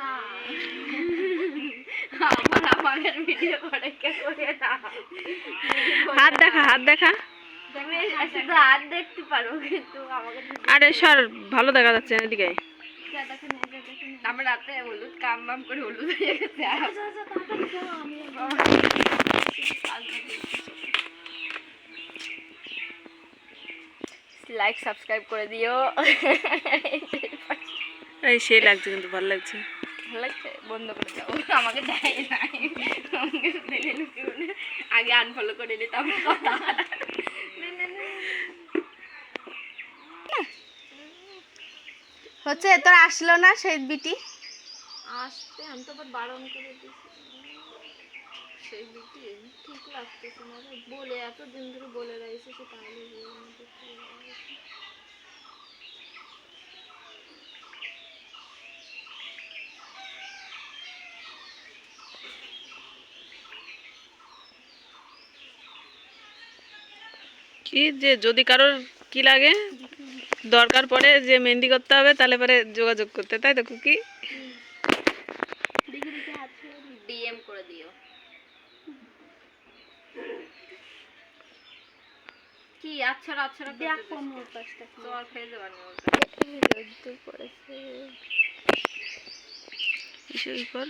না। আমার আমাদের ভিডিও করে করে না। হাত দেখা হাত দেখা। তুমি শুধু হাত দেখতে পারো কিন্তু আমাকে আরে সর ভালো দেখা যাচ্ছে না এদিকে। আমার রাতে হলুদ কাম বাম করে হলুদ হয়ে গেছে। লাইক সাবস্ক্রাইব করে দিও। এই সে লাগছে কিন্তু ভালো লাগছে। ভালো লাগছে বন্ধ করে দাও। আমাকে দেয় নাই। আমাকে নিতে আগে আনফলো করে নিতাম কথা না, না, না। হচ্ছে তোর আসলো না সেই বিটি? আসতে আমি তো আবার বারণ করে দিয়েছি। সেই দিকে ঠিক লাগতেছে না। বলে এতদিন ধরে বলে রয়েছে সে তাহলে কি যে যদি কারোর কি লাগে? দরকার পড়ে যে মেহেন্দি করতে হবে তাহলে পরে যোগাযোগ করতে তাই তো কুকি? ডিএম করে দিও। কি আচ্ছা আচ্ছা দেখো মোর পাশটা জ্বর খেয়ে যাবার নেই রোদ্দুর পড়েছে কিসের উপর?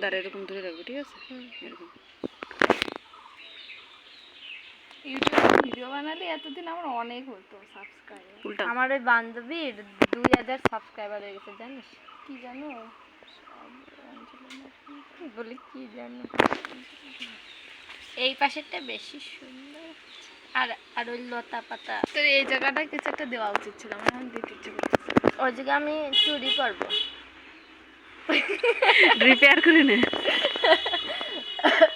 দাঁড়া এরকম ধরে রাখবি ঠিক আছে? এরকম। ইউটিউবে ভিডিও বানালে এতদিন আমার অনেক হতো সাবস্ক্রাইবার আমার ওই বান্ধবীর দুই হাজার সাবস্ক্রাইবার হয়ে গেছে জানিস? কি জানো? বলি কি জানো? এই পাশেরটা বেশি সুন্দর। আর আর ওই লতা পাতা। তোর এই জায়গাটা কিছু একটা দেওয়া উচিত ছিল আমার দিতে ইচ্ছে করতেছে। ওই জায়গা আমি চুরি করব। রিপেয়ার করে নে।